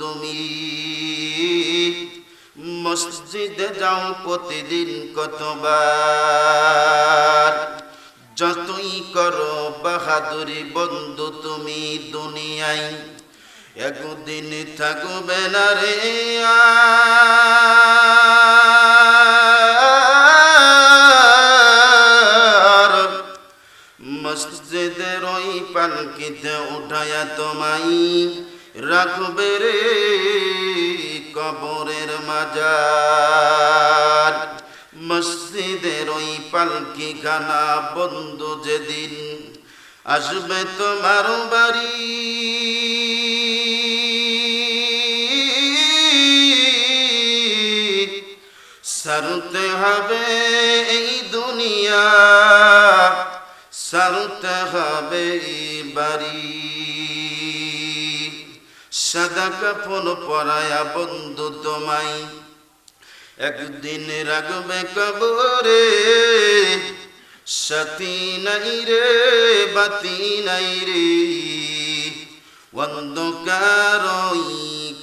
তুমি মসজিদে যাও প্রতিদিন কতবার। যতই করো বাহাদুরি বন্ধু তুমি দুনিয়ায়, একদিন থাকবে না রে মসজিদের ওই পালকিতে উঠায়া তোমাই রাখবে রে কবরের মাজার। মসজিদের ওই পালকি খানা বন্ধু যেদিন আসবে তোমার বাড়ি। সারতে হবে এই দুনিয়া, সারতে হবে এই বাড়ি। সাদা কাপড় পরায়া বন্ধু তোমায়। একদিন রাখবে কবরে, সাথী নাই রে, বাতি নাই রে। অন্ধকার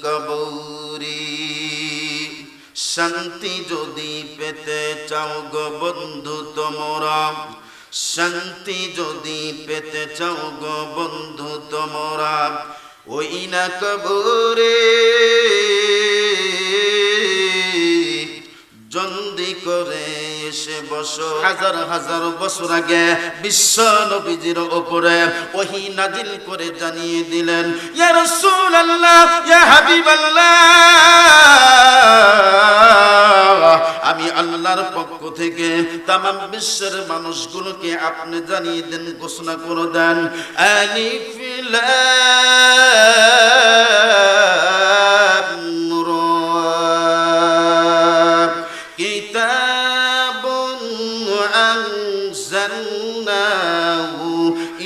কবরে, শান্তি যদি পেতে চাও গো বন্ধু তোমরা। শান্তি যদি পেতে চাও গো বন্ধু তোমরা। ওই না কবরে জন্দি করে এসে বসো। হাজার হাজার বছর আগে বিশ্ব নবীজির ওপরে ওহি নাজিল করে জানিয়ে দিলেন, ইয়া রাসূলুল্লাহ, ইয়া হাবিবাল্লাহ। আল্লাহর পক্ষ থেকে তামাম বিশ্বের মানুষগুলোকে আপনি জানিয়ে দেন, ঘোষণা করে দেন। আলিফ লাম রা কিতাবুন আনজালনাহু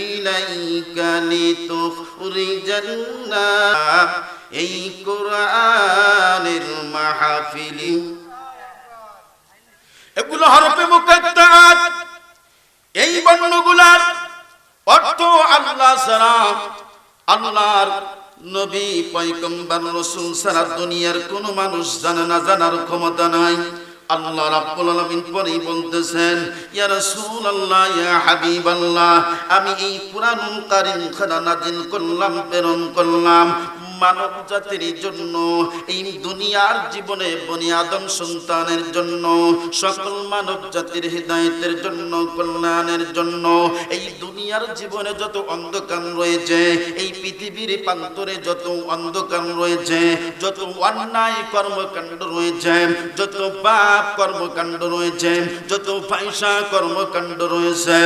ইলাইকা লিতুখরিজান নাস এই কোরআনের মাহফিলি এগুলো হরফে মুকাদ্দাত। এই বর্ণগুলার অর্থ আল্লাহ ছাড়া আল্লাহর নবী, পয়গম্বর, রাসূল সারা দুনিয়ার কোনো মানুষ জানে না, জানার ক্ষমতা নাই। আল্লাহ রাব্বুল আলামিন পরেই বলতেছেন, ইয়া রাসূলুল্লাহ, ইয়া হাবিবাল্লাহ, আমি এই কুরআনুল কারীম খানা নাযিল করলাম, প্রেরণ করলাম। মানব জাতির জন্য, এই দুনিয়ার জীবনে বনি আদম সন্তানের জন্য, সকল মানব জাতির হৃদায়তের জন্য, কল্যাণের জন্য, এই দুনিয়ার জীবনে যত অন্ধকার রয়েছে, এই পৃথিবীর প্রান্তরে যত অন্ধকার রয়েছে, যত অন্যায় কর্মকাণ্ড রয়েছে, যত পাপ কর্মকাণ্ড রয়েছে, যত পয়সা কর্মকাণ্ড রয়েছে।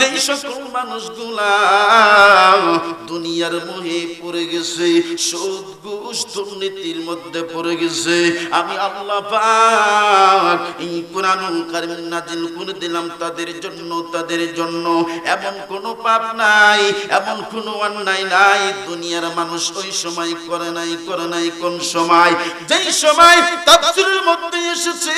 যেই সকল দুনিয়ার মোহে পড়ে গেছে, সুদ, ঘুষ, দুর্নীতির মধ্যে পড়ে গেছে। আমি আল্লাহ নাজিল করে দিলাম তাদের জন্য তাদের জন্য। এমন কোনো পাপ নাই, এমন কোনো অন্যায় নাই। দুনিয়ার মানুষ ওই সময় করে নাই করে নাই কোন সময়? যেই সময় তাফসীরের মধ্যে এসেছে,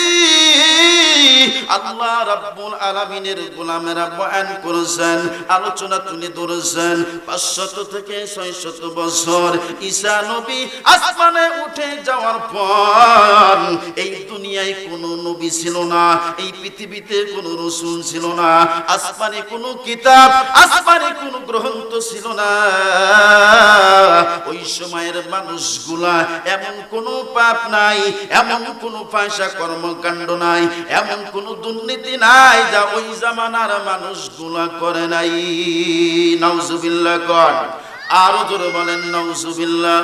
আল্লাহ রাব্বুল আলামিনের গোলামেরা বয়ান করেছেন আলোচনা তুলে ধরেছেন। পাঁচশত থেকে ছয়শত বছর ঈসা নবী আসমানে উঠে যাওয়ার পর এই দুনিয়ায় কোনো নবী ছিল না, এই পৃথিবীতে কোনো রসুল ছিল না, আসমানে কোনো কিতাব, আসমানে কোনো গ্রন্থ ছিল না। ওই সময়ের মানুষগুলা এমন কোনো পাপ নাই, এমন কোনো পয়সা কর্মকাণ্ড নাই, এমন কোনো দুর্নীতি নাই যা ওই জামানার মানুষগুলা করে নাই। নাউজুবিল্লাহ কর আরও জোরে বলেন, নাউজুবিল্লাহ।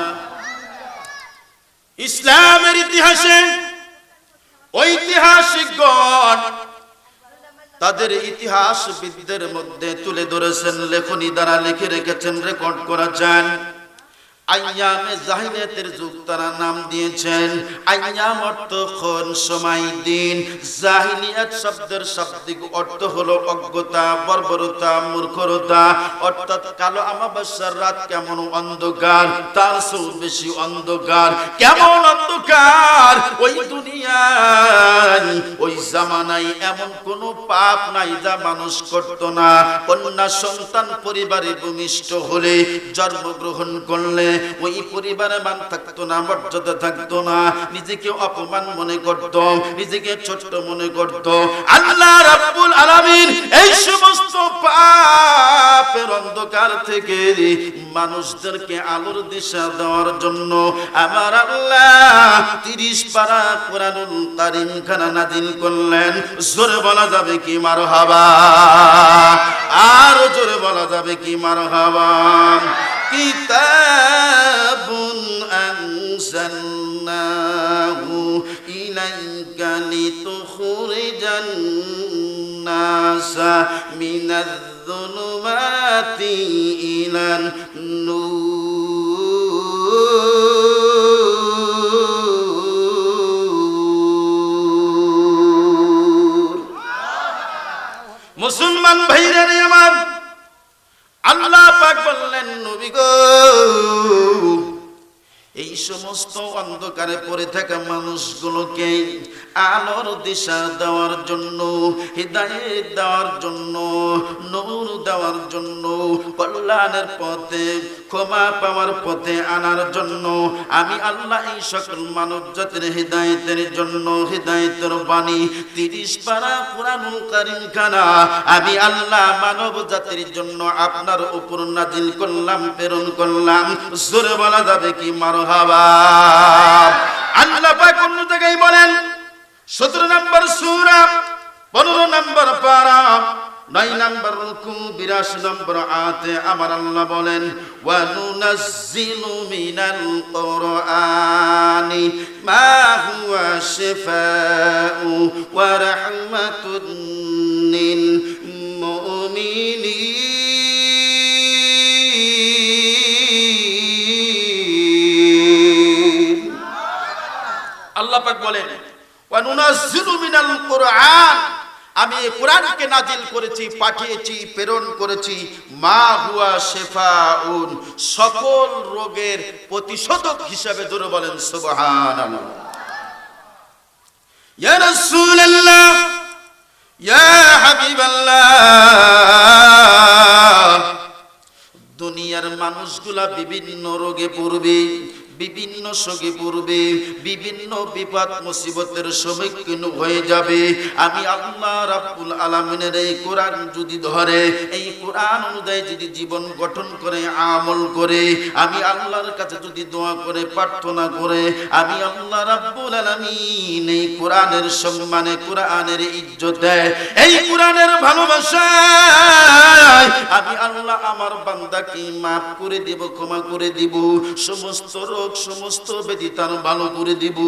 ইসলামের ইতিহাসে ঐতিহাসিক গণ তাদের ইতিহাসবিদদের মধ্যে তুলে ধরেছেন, লেখনী দ্বারা লিখে রেখেছেন রেকর্ড করা যান আইয়ামে জাহিলিয়াতের যুগ তারা নাম দিয়েছেন। আইয়াম অর্থ কোন সময়, দিন। জাহিলিয়াত শব্দের শাব্দিক অর্থ হলো অজ্ঞতা, বর্বরতা, মূর্খতা। অর্থাৎ কালো আমাবস্যার রাত কেমন অন্ধকার, তার চেয়েও বেশি অন্ধকার। কেমন অন্ধকার? ওই দুনিয়ায়, ওই জামানায় এমন কোন পাপ নাই যা মানুষ করত না। কন্যা সন্তান পরিবারে ভূমিষ্ঠ হলে জন্মগ্রহণ করলে ওই পরিবারে মান থাকতো না, মর্যাদা থাকতো না। নিজেকে অপমান মনে করত, নিজেকে ছোট মনে করত। আল্লাহ রাব্বুল আলামিন এই সমস্ত পাপের অন্ধকার থেকে মানুষদেরকে আলোর দিশা দেওয়ার জন্য আমার আল্লাহ তিরিশ পারা কোরআনুল কারিম খানা নাজিল করলেন। জোরে বলা যাবে কি মার হাবা আর জোরে বলা যাবে কি মার হাবা কিতাবুন আনসালনাহু ইলাইকা লিতুখরিজান নাসা মিনায-যুলুমাতি ইলান নূর। মুসলমান ভাইরা আমার আল্লাহ পাক বললেন নবী গো এই সমস্ত অন্ধকারে পড়ে থাকা মানুষগুলোকে আলোর দিশা দেওয়ার জন্য হৃদায়ত দেওয়ার জন্য, নূর দেওয়ার জন্য, কল্যাণের পথে, ক্ষমা পাওয়ার পথে আনার জন্য, আমি আল্লাহ এই সকল মানব জাতির হৃদায়তের জন্য, হৃদায়তের বাণী, তিরিশ পারা কোরআনুল কারিম খানা, আমি আল্লাহ মানব জাতির জন্য আপনার উপর নাজিল করলাম, প্রেরণ করলাম। জোরে বলা যাবে কি জায়গায় বলেন, সতেরো নম্বর সুরা, পনেরো নম্বর পারা, নয় নম্বর রুকু, বিরাশি নম্বর আতে আমার আল্লাহ বলেন, ওয়ানুনাজ্জিলু মিনাল মা হুয়া শিফাউ ওয়া রাহমাতুন লিল মুমিনিন। আল্লাহ পাক বলেন আমি কোরআনকে নাজিল করেছি, পাঠিয়েছি, প্রেরণ করেছি। মা হুয়া শেফাউন। সকল রোগের প্রতিষেধক হিসাবে জোরে বলেন, সুবহানাল্লাহ। ইয়া রাসূলুল্লাহ, ইয়া হাবিবাল্লাহ। দুনিয়ার মানুষগুলা বিভিন্ন রোগে পড়বে। বিভিন্ন শোকে পড়বে, বিভিন্ন বিপদ, মুসিবতের সম্মুখীন হয়ে যাবে। আমি আল্লাহ রাব্বুল আলামিনের এই কোরআন যদি ধরে, এই কোরআন অনুযায়ী যদি জীবন গঠন করে, আমল করে, আমি আল্লাহর কাছে যদি দোয়া করে, প্রার্থনা করে, আমি আল্লাহ রাব্বুল আলামিন এই কোরআনের সম্মানে, কোরআনের ইজ্জত দেয় এই কোরআনের ভালোবাসায় আমি আল্লাহ আমার বান্দাকে মাফ করে দেব, ক্ষমা করে দিব। সমস্ত রোগ, সমস্ত ব্যাধি তার ভালো করে দিব।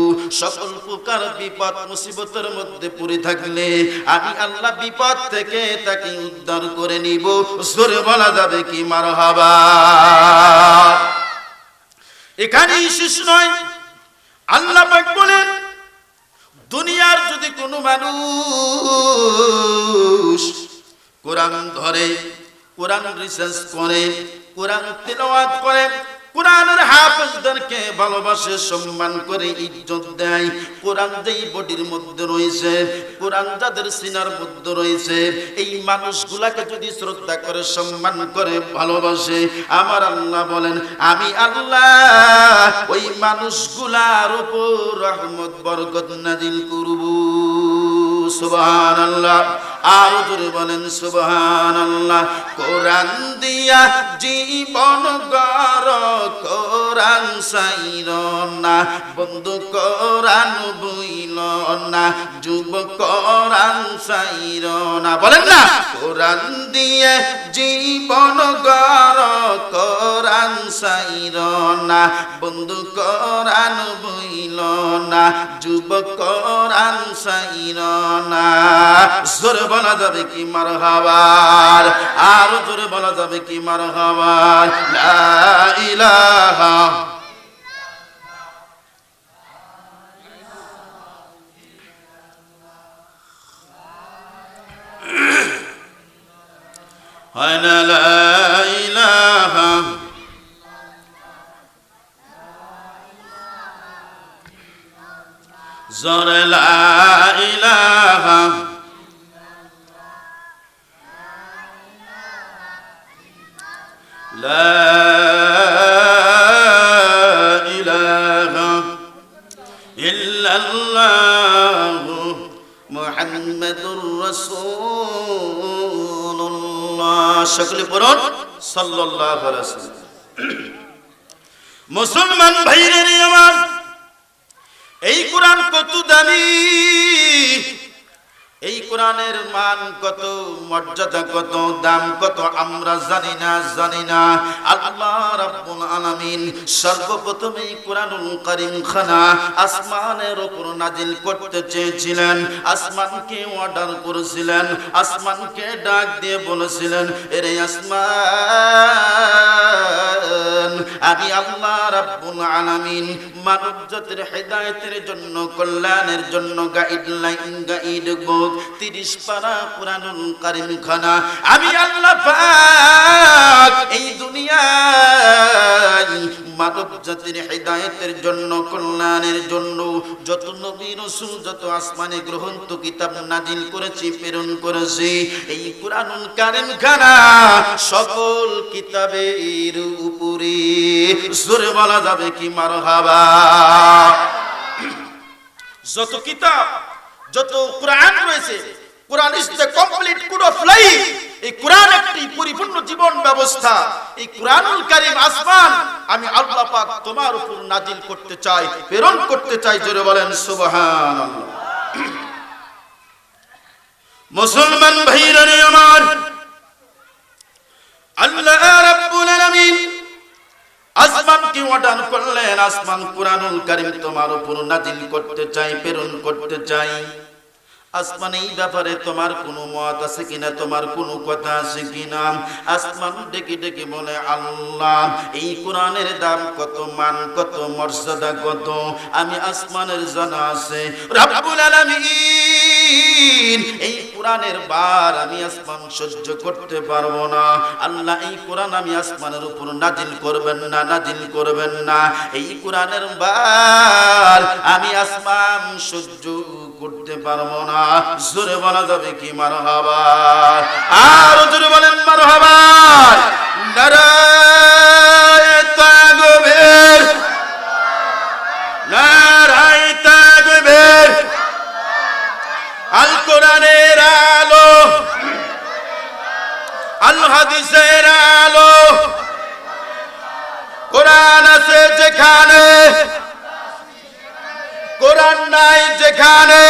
সকল প্রকার বিপদ, মুসিবতের মধ্যে পড়ে থাকলে আমি আল্লাহ বিপদ থেকে তাকে উদ্ধার করে নিব। জোরে বলা যাবে কি মার হাবা এখানেই শেষ নয়। আল্লাহ বলেন, দুনিয়ার যদি কোনো মানুষ কোরআন ধরে কোরআন রিসার্চ করে, কোরআন তেলাওয়াত করে, কোরআনের হাফেজদেরকে ভালোবাসে, সম্মান করে, ইজ্জত দেয়। কোরআন যেই বডির মধ্যে রয়েছে, কোরআন যাদের সিনার মধ্যে রয়েছে, এই মানুষগুলাকে যদি শ্রদ্ধা করে, সম্মান করে, ভালোবাসে, আমার আল্লাহ বলেন, আমি আল্লাহ ওই মানুষগুলার উপর রহমত, বরকত নাজিল করব। সুবহানাল্লাহ। আর জোরে বলেন সুবহানাল্লাহ। কোরআন দিয়া জীবন গর কোরআন সাইর না। বন্ধু কোরআন বইল না। যুব কোরআন সাইর না। বলেন না? কোরআন দিয়ে জীবন গর কোরআন সাইর না। বন্ধু কোরআন বইল না। যুবক কোরআন সাইল না জোরে বলা যাবে কি মার হবার আরও জোরে বলা যাবে কি মার ইলাহা হয় না লা জোরে লা ইলাহা লা ইলাহা ইল্লাল্লাহু মুহাম্মাদুর রাসূলুল্লাহ সকলে পড়ুন সাল্লাল্লাহু আলাইহি ওয়াসাল্লাম মুসলমান ভাইরে আমার এই কোরআন কত দামি? এই কোরআনের মান কত, মর্যাদা কত, দাম কত, আমরা জানি না জানি না। আল্লাহ রাব্বুল আলামিন সর্বপ্রথম এই কোরআনুল কারীম খানা আসমানের উপর নাজিল করতে চেয়েছিলেন। আসমানকে অর্ডার করেছিলেন, আসমানকে ডাক দিয়ে বলেছিলেন, এরে আসমান আমি আল্লাহ রাব্বুল আলামিন মানব জাতির হেদায়েতের জন্য, কল্যাণের জন্য গাইডলাইন গাইড বুক 30 পারা কোরআনুল কারীম খানা আমি আল্লাহ পাক এই দুনিয়ায় মানব জাতির হেদায়েতের জন্য, কল্যাণের জন্য যত নবী রাসূল, যত আসমানে গ্রহন্ত কিতাব নাজিল করেছি, প্রেরণ করেছি। এই কোরআনুল কারীম খানা সকল কিতাবের উপরে জোরে বলা যাবে কি মারহাবা? যত কিতাব, যত কোরআন রয়েছে, Quran is the complete code of life এই কোরআন একটি পরিপূর্ণ জীবন ব্যবস্থা। এই কোরআনুল কারীম আসমান, আমি আল্লাহ পাক তোমার উপর নাজিল করতে চাই, প্রেরণ করতে চাই, জোরে বলেন সুবহানাল্লাহ। মুসলমান ভাইরা আমার, আল্লাহ কি করলেন, আসমান কুরআনুল কারীম তোমার উপর নাজিল করতে চাই, প্রেরণ করতে চাই। আসমান এই ব্যাপারে তোমার কোনো মত আছে কিনা, তোমার কোনো কথা আছে কিনা? আসমান ডেকে ডেকে বলে, আল্লাহ, এই কোরআনের দাম কত, মান কত, মর্যাদা কত? আমি আসমানের জানা আছে। রাব্বুল আলামিন এই কোরআনের বার আমি আসমান সহ্য করতে পারব না। আল্লাহ, এই কোরআন আমি আসমানের উপর নাজিল করবেন না, নাজিল করবেন না। এই কোরআনের বার আমি আসমান সহ্য করতে পারব না। জোরে বলা যাবে কি মার হবার আর জোরে বলেন মার হবার কোরআন আছে যেখানে? কোরআন নাই যেখানে?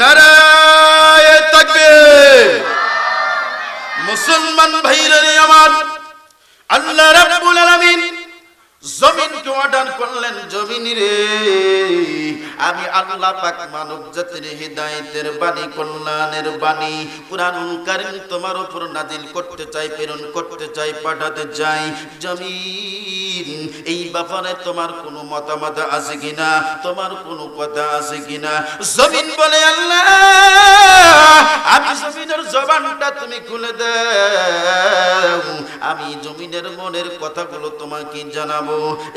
নারায় তাকবীর। মুসলমান ভাইরা আমার আল্লাহ রাব্বুল আলামিন জমিনকে অর্ডার করলেন জমিন রে। আমি আল্লাহ পাক মানব জাতির হৃদায়তের বাণী, কল্যাণের বাণী, কুরআনুল কারীম তোমার উপর নাজিল করতে চাই, প্রেরণ করতে চাই, পাঠাতে চাই। জমিন, এই ব্যাপারে তোমার কোনো মতামত আছে কিনা? তোমার কোনো কথা আছে কিনা? জমিন বলে আল্লাহ, আমি জমিনের জবানটা তুমি খুলে দাও। আমি জমিনের মনের কথাগুলো তোমাকে জানাব।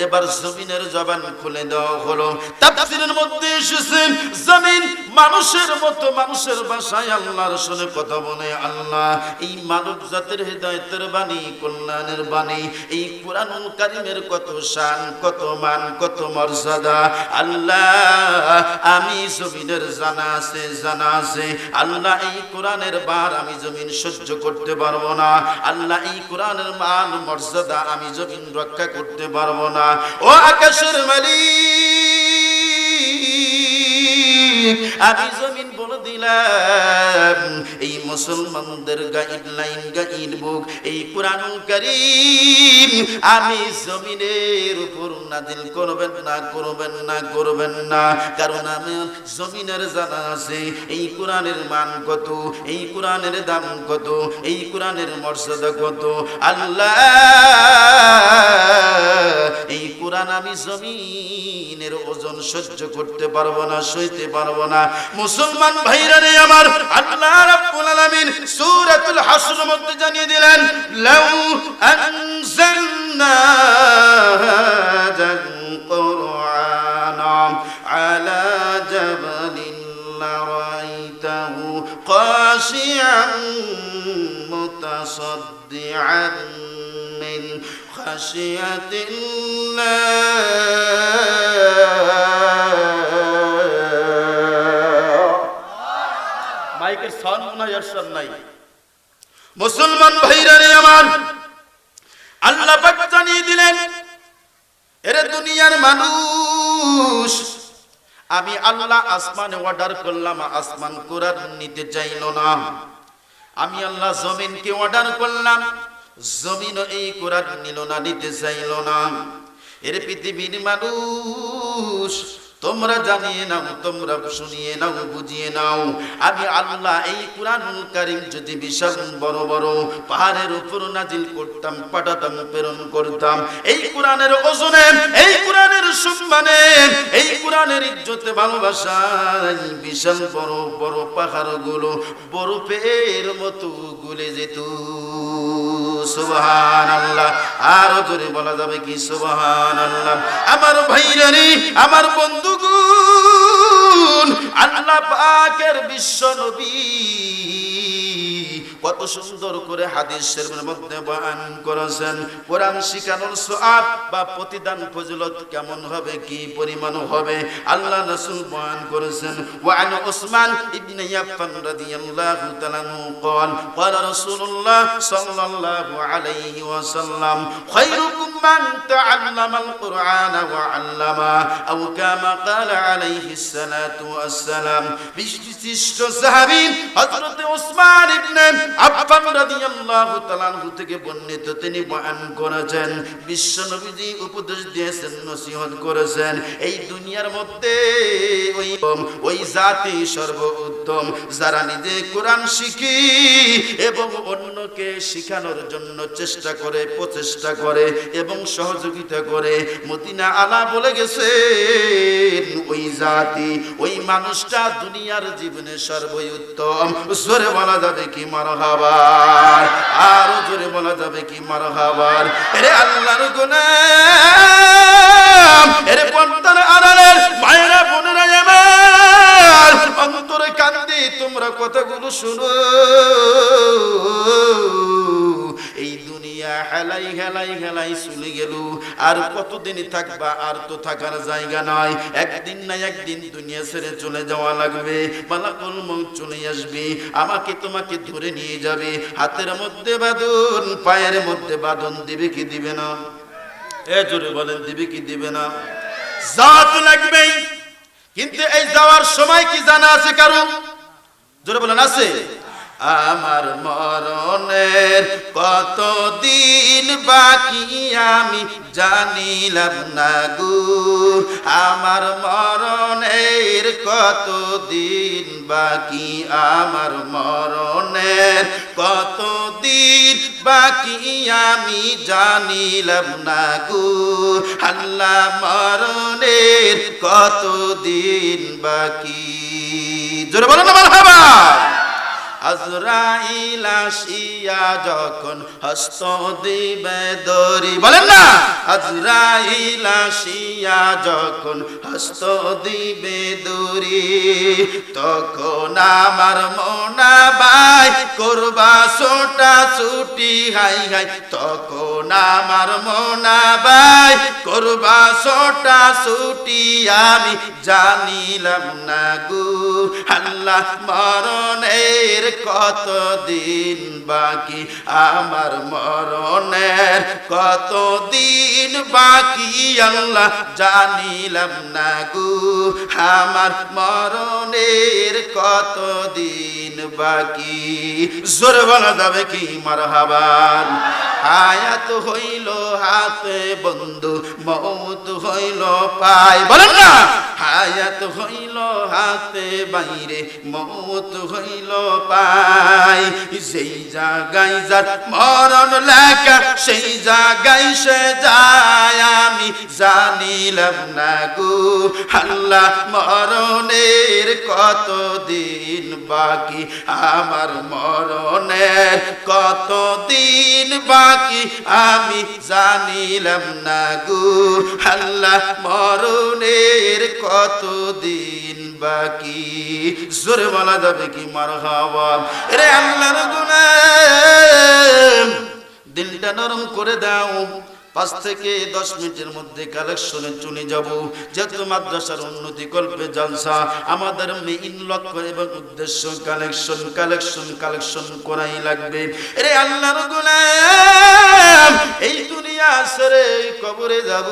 এবার জমিনের জবান খুলে দেওয়া হলো। তাফসীরের মধ্যে এসেছেন জমিন মানুষের মতো, মানুষের ভাষায় আল্লাহর সাথে কথা বলে আল্লাহ। এই মানব জাতের হৃদয়তের বাণী, কল্যাণের বাণী, এই কোরআনুল কারিমের কত শান, কত মান, কত মর্যাদা। আল্লাহ, আমি জমিনের জানা আছে জানা আছে। আল্লাহ এই কোরআনের বার আমি জমিন সহ্য করতে পারব না। আল্লাহ এই কোরআনের মান মর্যাদা আমি জমিন রক্ষা করতে পারব না। ও আকাশের মালিক, আমি জমিন বলে দিলাম, এই মুসলমানদের গাইডলাইন গাইড বুক। এই কোরআনুল কারীম আমি জমিনের উপর নাজিল করবেন না করবেন না করবেন না। কারণ আমি জমিনের জানা আছে, এই কোরআনের মান কত, এই কোরআনের দাম কত, এই কোরআনের মর্যাদা কত। আল্লাহ, এই কোরআন আমি জমিনের ওজন সহ্য করতে পারব না, সইতে পারব না। মুসলমান ভাইরা রে আমার, আল্লাহ রাব্বুল আলামিন সূরাতুল হাসর মধ্যে জানিয়ে দিলেন লাউ আনজালনা হাযাল কুরআনা আলা জাবালিন লারাইতাহু خاشعا متصدعا من خشية الله সাউন্ড নাই। মুসলমান ভাইরা রে আমার, আল্লাহ পাক জানিয়ে দিলেন, এরে দুনিয়ার মানুষ, আমি আল্লাহ আসমানে অর্ডার করলাম, আসমান কোরআন নিতে চাইল না। আমি আল্লাহ জমিনকে অর্ডার করলাম, জমিনও এই কোরআন নিল না, নিতে চাইল না। এর পৃথিবীর মানুষ তোমরা জানিয়ে নাও, তোমরা শুনিয়ে নাও, বুঝিয়ে নাও। আমি আল্লাহ এই কোরআনুল কারিম যদি বিশাল বড় বড় পাহাড়ের উপর নাজিল করতাম, পাঠাতাম, প্রেরণ করতাম, এই কোরআনের ওজনে, এই কোরআনের সম্মানে, এই কোরআনের ইজ্জতে ভালোবাসায় বিশাল বড় বড় পাহাড়গুলো বরফের মতো গলে যেত। সুবহান আল্লাহ আরও জোরে বলা যাবে কি? সুবহান আল্লাহ আমার ভাইরানি, আমার বন্ধুগুন আল্লাহ পাকের বিশ্ব নবী। কত সুন্দর করে হাদিসের মধ্যে বয়ান করেছেন কোরআন শিখানোর সওয়াব বা প্রতিদান ফজিলত কেমন হবে কি পরিমাণ হবে আল্লাহ রাসূল বয়ান করেছেন ওয়ান উসমান ইবনে ইয়াফফান রাদিয়াল্লাহু তাআলা قال قال رسول الله صلى الله عليه وسلم خيركم من تعلم القرآن وعلمه أو كما قال عليه الصلاة والسلام বিশিষ্ট সাহাবী হযরত ওসমান ইবনে তাআলা থেকে বর্ণিত তিনি বয়ান করেছেন, বিশ্ব নবীজি উপদেশ দিয়েছেন, নসিহত করেছেন, এই দুনিয়ার মধ্যে ওই ওই জাতি যারা নিজে কোরআন শিখি এবং অন্যকে শিখানোর জন্য চেষ্টা করে, প্রচেষ্টা করে এবং সহযোগিতা করে, মদিনা আলা বলে গেছে ওই জাতি, ওই মানুষটা দুনিয়ার জীবনে সর্বোত্তম। জোরে বলা যাবে কি মারহাবার। আরও জোরে বলা যাবে কি মারহাবার? এরে আল্লাহর গোলাম, এরে পন্তার আড়ালের মায়েরা, বোনেরা আমার অন্তরে কান্দি, তোমরা কথাগুলো শুনো। দুনিয়া হেলাই হেলাই হেলাই চলে গেল। আর কতদিন থাকবা আর তো থাকার জায়গা নয় একদিন না একদিন দুনিয়া ছেড়ে চলে যাওয়া লাগবে। মালাকুল মৌত চলে আসবে। আমাকে তোমাকে ধরে নিয়ে যাবে। হাতের মধ্যে বাঁধন, পায়ের মধ্যে বাঁধন দিবে কি দিবে না? এ জোরে বলেন, দিবে কি দিবে না? জাত লাগবেই। কিন্তু এই যাওয়ার সময় কি জানা আছে কারও? জোরে বলেন, আছে? আমার মরণের কত দিন বাকি আমি জানিলাম না গো। আমার মরণের কত দিন বাকি, আমার মরণের কত দিন বাকি আমি জানিলাম না গো। আল্লাহ মরণের কত দিন বাকি। জোরে বলো না আজরাইল আসিয়া যখন হস্ত দিবে দরি বলেন না! আজরাইল আসিয়া যখন হস্ত দিবে দরি তখন আমার মনা বাই করবা ছোটা ছুটি হাই হাই তখন আমার মনা বাই করবা ছোটা ছুটি আমি জানিলাম না গু। আল্লাহ মরণের কত দিন বাকি? আমার মরণের কত দিন বাকি? আল্লাহ জানিলাম না গু। আমার মরণের কত দিন বাকি? জোরে বলা যাবে কি মারহাবান? হায়াত হইল হাতে বন্ধু, মৌত হইল পাই বলেন না! হায়াত হইল হাতে বাইরে, মৌত হইল পাই সেই জায়গায় যার মরণ লেখা, সেই জায়গায় সে যায়। আমি জানিলাম না গো, আল্লাহ মরণের কত দিন বাকি? আমার মরণের কত দিন বাকি? আমি জানিলাম না গু, আল্লাহ মরণের কত দিন বাকি? জোরে বলা যাবে কি মার রে আল্লাহ গুণা দিলটা নরম করে দাও। পাঁচ থেকে দশ মিনিটের মধ্যে কালেকশনে চলে যাব। যেহেতু মাদ্রাসার উন্নতি কল্পে জানসা আমাদের মেইন লক্ষ্য এবং উদ্দেশ্য কালেকশন কালেকশন কালেকশন করাই লাগবে। রে আল্লাহর গুলাম, এই দুনিয়া এই কবরে যাব।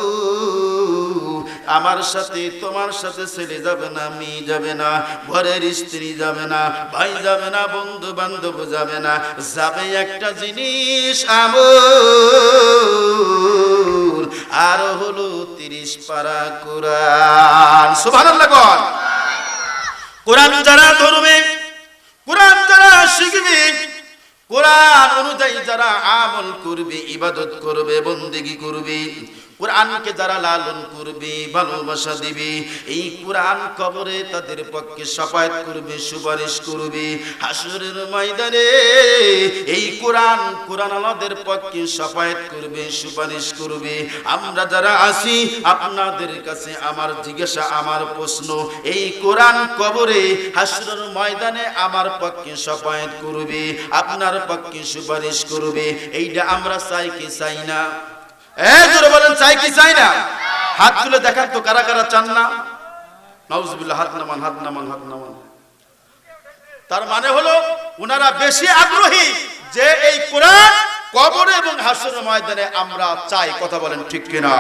আমার সাথে, তোমার সাথে ছেলে যাবে না, মেয়ে যাবে না, ঘরের স্ত্রী যাবে না, ভাই যাবে না বন্ধু বান্ধব যাবে না। যাবে একটা জিনিস আমল আর হলো তিরিশ পারা কোরআন। সুবহানাল্লাহ কর কোরআন যারা ধরবে, কোরআন যারা শিখবে, কোরআন অনুযায়ী যারা আমল করবে, ইবাদত করবে, বন্দেগি করবে কোরআনকে যারা লালন করবে, ভালোবাসা দিবে, এই কোরআন কবরে তাদের পক্ষে সাফায়াত করবে, সুপারিশ করবে। হাসরের ময়দানে এই কোরআন কোরআন আমাদের পক্ষে সাফায়াত করবে, সুপারিশ করবে। আমরা যারা আছি, আপনাদের কাছে আমার জিজ্ঞাসা, আমার প্রশ্ন, এই কোরআন কবরে হাসরের ময়দানে আমার পক্ষে সাফায়াত করবে, আপনার পক্ষে সুপারিশ করবে, এইটা আমরা চাই কি চাই না? এ, জোরে বলেন, চাই কি চাই না? হাত তুলে দেখান তো কারা কারা চান না। নাউজুবিল্লাহ, হাত নামান হাত নামান হাত নামান। তার মানে হলো ওনারা বেশি আগ্রহী যে এই কোরআন কবরে এবং হাসর ময়দানে আমরা চাই। কথা বলেন ঠিক কিনা?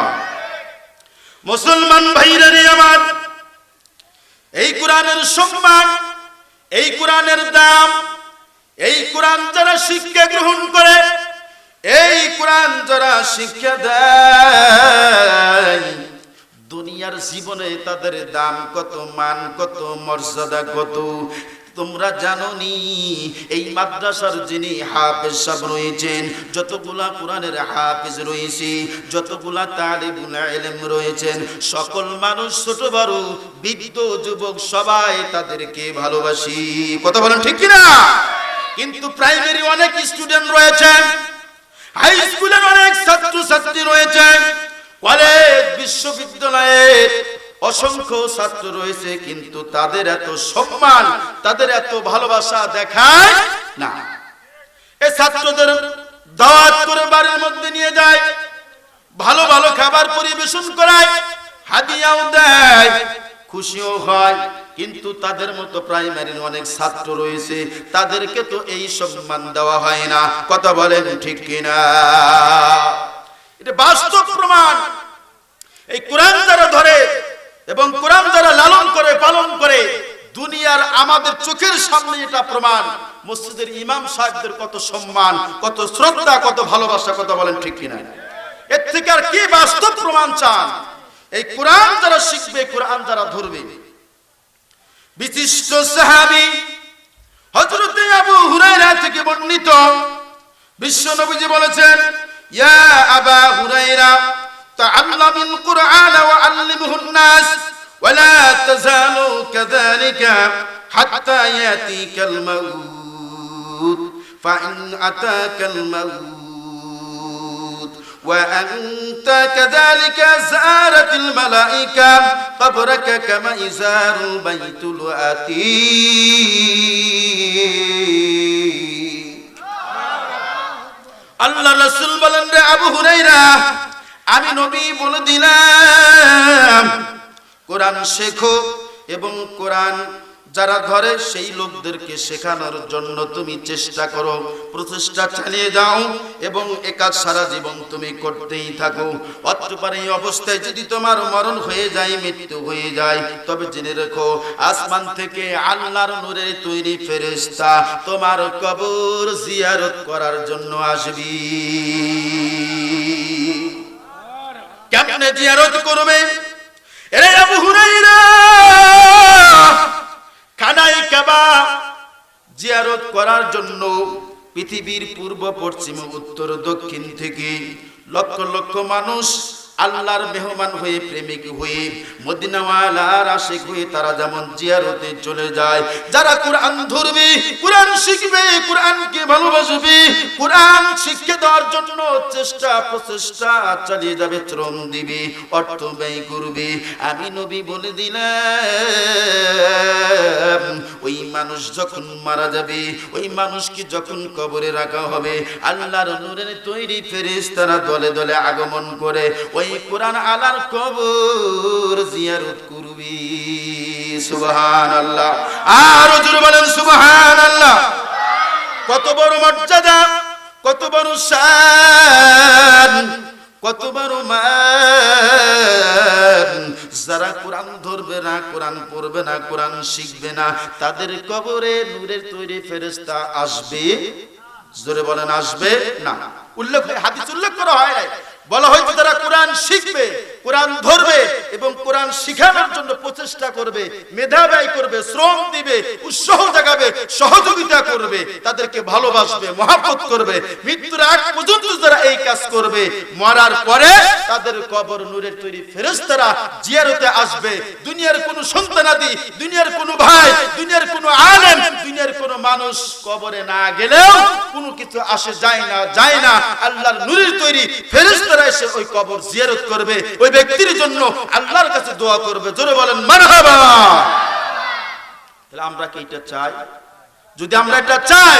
মুসলমান ভাইরা রে আমার, এই কোরআনের সম্মান, এই কোরআনের দাম, এই কোরআন যারা শিক্ষা গ্রহণ করে এই কোরআন যারা শিক্ষা দেয়, দুনিয়ার জীবনে তাদের দাম কত, মান কত, মর্যাদা কত, তোমরা জানো নি এই মাদ্রাসার যিনি হাফেজ সাহেব রয়েছেন, যতগুলা কোরআনের হাফেজ রয়েছে, যতগুলা তালিবুল ইলম রয়েছেন, সকল মানুষ ছোট বড়, বৃদ্ধ, যুবক, সবাই তাদেরকে ভালোবাসি। কথা বলেন ঠিক কি না কিন্তু প্রাইমারি অনেক স্টুডেন্ট রয়েছেন হাই স্কুলের অনেক ছাত্র ছাত্রী রয়েছে। কলেজ, বিশ্ববিদ্যালয়ে অসংখ্য ছাত্র রয়েছে, কিন্তু তাদের এত সম্মান, তাদের এত ভালোবাসা দেখায় না। এ ছাত্রদের দাওয়াত করে বাড়ির মধ্যে নিয়ে যায়, ভালো ভালো খাবার পরিবেশন করায়, হাদিয়াও দেয়, খুশিও হয়। কিন্তু তাদের মতো প্রাইমারির অনেক ছাত্র রয়েছে, তাদেরকে তো এই সম্মান দেওয়া হয় না। কথা বলেন ঠিক কিনা? এটা বাস্তব প্রমাণ। এই কোরআন যারা ধরে এবং কোরআন যারা লালন করে, পালন করে, দুনিয়ার আমাদের চোখের সামনে এটা প্রমাণ। মসজিদের ইমাম সাহেবদের কত সম্মান, কত শ্রদ্ধা, কত ভালোবাসা, কথা বলেন ঠিক কিনা? এর থেকে আর কি বাস্তব প্রমাণ চান? এই কোরআন যারা শিখবে, কোরআন যারা ধরবে বিশিষ্ট সাহাবী হযরত আবু হুরায়রা থেকে বর্ণিত বিশ্ব নবীজি বলেছেন ইয়া আবা হুরায়রা تعلم القرآن وعلمه الناس ولا تزال كذلك حتى يأتيك الموت فإن أتاك الموت وأنت كذلك زارت الملائكة قبرك كما يزار البيت الأتيك আল্লাহ রসুল বলেন রে আবু হুরাইরা আমি নবী বলে দিলাম কোরআন শেখো এবং কোরআন যারা ধরে সেই লোকদেরকে শেখানোর জন্য তুমি চেষ্টা করো, প্রচেষ্টা চালিয়ে যাও এবং একাজ সারা জীবন তুমি করতেই থাকো। অতঃপর এই অবস্থায় যদি তোমার মরণ হয়ে যায়, মৃত্যু হয়ে যায়, তবে জেনে রেখো, আসমান থেকে আল্লাহর নূরের তৈরি ফেরেশতা তোমার কবর জিয়ারত করার জন্য আসবি। কেমনে জিয়ারত করবে? এরে আবু হুরাইরা কাবা জিয়ারত করার জন্য পৃথিবীর পূর্ব পশ্চিম উত্তর দক্ষিণ থেকে লক্ষ লক্ষ মানুষ আল্লাহর মেহমান হয়ে, প্রেমিক হয়ে মদিনাওয়ালার আশিক হয়ে তারা যেমন জিয়ারতে চলে যায়। যারা কোরআন ধরবে, কোরআন শিখবে, কোরআনকে ভালোবাসবে, কোরআন শিক্ষা দেওয়ার জন্য চেষ্টা, প্রচেষ্টা চালিয়ে যাবে শ্রম দিবে, অর্থ ব্যয় করবে। আমি নবী বলে দিলাম, ওই মানুষ যখন মারা যাবে, ওই মানুষকে যখন কবরে রাখা হবে, আল্লাহর নূরের তৈরি ফেরেস তারা দলে দলে আগমন করে, ওই কোরআন আলার কবর জিয়ারত করবি। আর জোরে বলেন কত বড় মর্যাদা, কত বড় শান, কত বড় মান। যারা কোরআন ধরবে না, কোরআন পড়বে না, কোরআন শিখবে না, তাদের কবরে নূরের তৈরি ফেরেস্তা আসবে? জোরে বলেন, আসবে? না। উল্লেখ, হাদিস উল্লেখ করা হয় নাই। বলা হয়তো তারা কোরআন শিখবে, কোরআন ধরবে এবং কোরআন শিখানোর জন্য প্রচেষ্টা করবে, মেধা ব্যয় করবে, শ্রম দিবে, উৎসাহ জাগাবে, সহযোগিতা করবে, তাদেরকে ভালোবাসবে, মহাব্বত করবে। মৃত্যুর আগ পর্যন্ত যারা এই কাজ করবে, মরার পরে তাদের কবর নূরের তৈরি ফেরেশতারা জিয়ারতে আসবে। দুনিয়ার কোনো সন্তানাদি দুনিয়ার কোনো ভাই, দুনিয়ার কোনো আলেম, দুনিয়ার কোনো মানুষ কবরে না গেলেও কোনো কিছু আসে, যায় না যায় না। আল্লাহর নূরের তৈরি এসে ওই কবর জিয়ারত করবে, ওই ব্যক্তির জন্য আল্লাহর কাছে দোয়া করবে। জোরে বলেন মারহাবা তাহলে আমরা কি এটা চাই? যদি আমরা এটা চাই,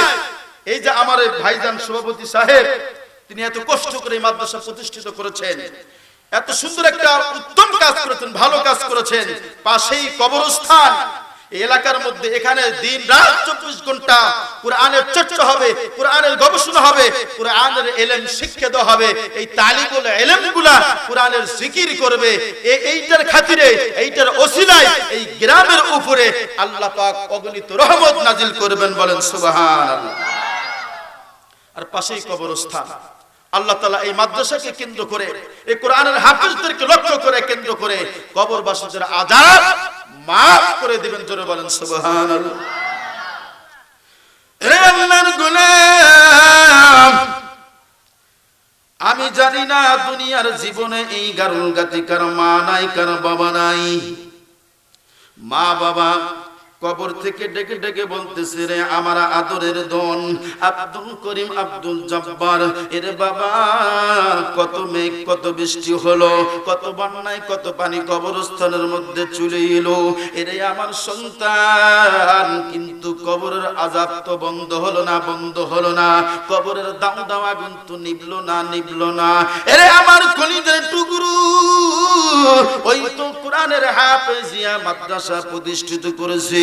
এই যে আমার ভাইজান সভাপতি সাহেব, তিনি এত কষ্ট করে মাদ্রাসা প্রতিষ্ঠিত করেছেন, এত সুন্দর একটা উত্তম কাজ করেছেন, ভালো কাজ করেছেন, পাশেই কবরস্থান এলাকার মধ্যে এখানে দিন রাত চব্বিশ ঘণ্টা কোরআনের চর্চা হবে, কোরআনের গবেষণা হবে, কোরআনের এলেম শিক্ষা দেওয়া হবে, এই তালিবুল এলেমগুলা কোরআনের জিকির করবে। এইটার খাতিরে, এইটার ওসিলায়, এই গ্রামের উপরে আল্লাহ পাক অগণিত রহমত নাজিল করবেন বলেন সুবহান আর পাশেই কবরস্থান। আল্লাহ তালা এই মাদ্রাসাকে কেন্দ্র করে, এই কোরআনের হাফিজদেরকে লক্ষ্য করে কেন্দ্র করে কবরবাসীদের আজাব মাফ করে দিবেন, জোরে বলেন সুবহান আমি জানি না দুনিয়ার জীবনে এই গারুল গাতি কার মা নাই, কার বাবা নাই। মা, বাবা কবর থেকে ডেকে ডেকে বলতেছে, রে আমার আদরের দন, আব্দুল করিম আব্দুল জব্বার, এর বাবা, কত মেঘ, কত বৃষ্টি হলো, কত বন্যায়, কত পানি কবরস্থানের মধ্যে চলে এলো। এরে আমার সন্তান, কিন্তু কবরের আজাব তো বন্ধ হলো না, বন্ধ হলো না। কবরের দাও দাও আগুন তো নিবলো না নিবলো না। এরে আমার কলিদের টুকরু, ওই তো কোরআনের হাফেজিয়া মাদ্রাসা প্রতিষ্ঠিত করেছে।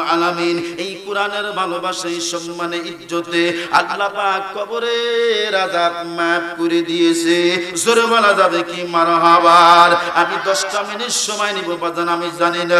আলামিন, এই কোরআনের ভালোবাসায় সম্মানে, ইজ্জতে আল্লাহ পাক কবরের আযাব মাফ করে দিয়েছে। জোরে বলা যাবে কি মারহাবার? আমি 10টা মিনিট সময় নিব, বাজান, আমি জানি না।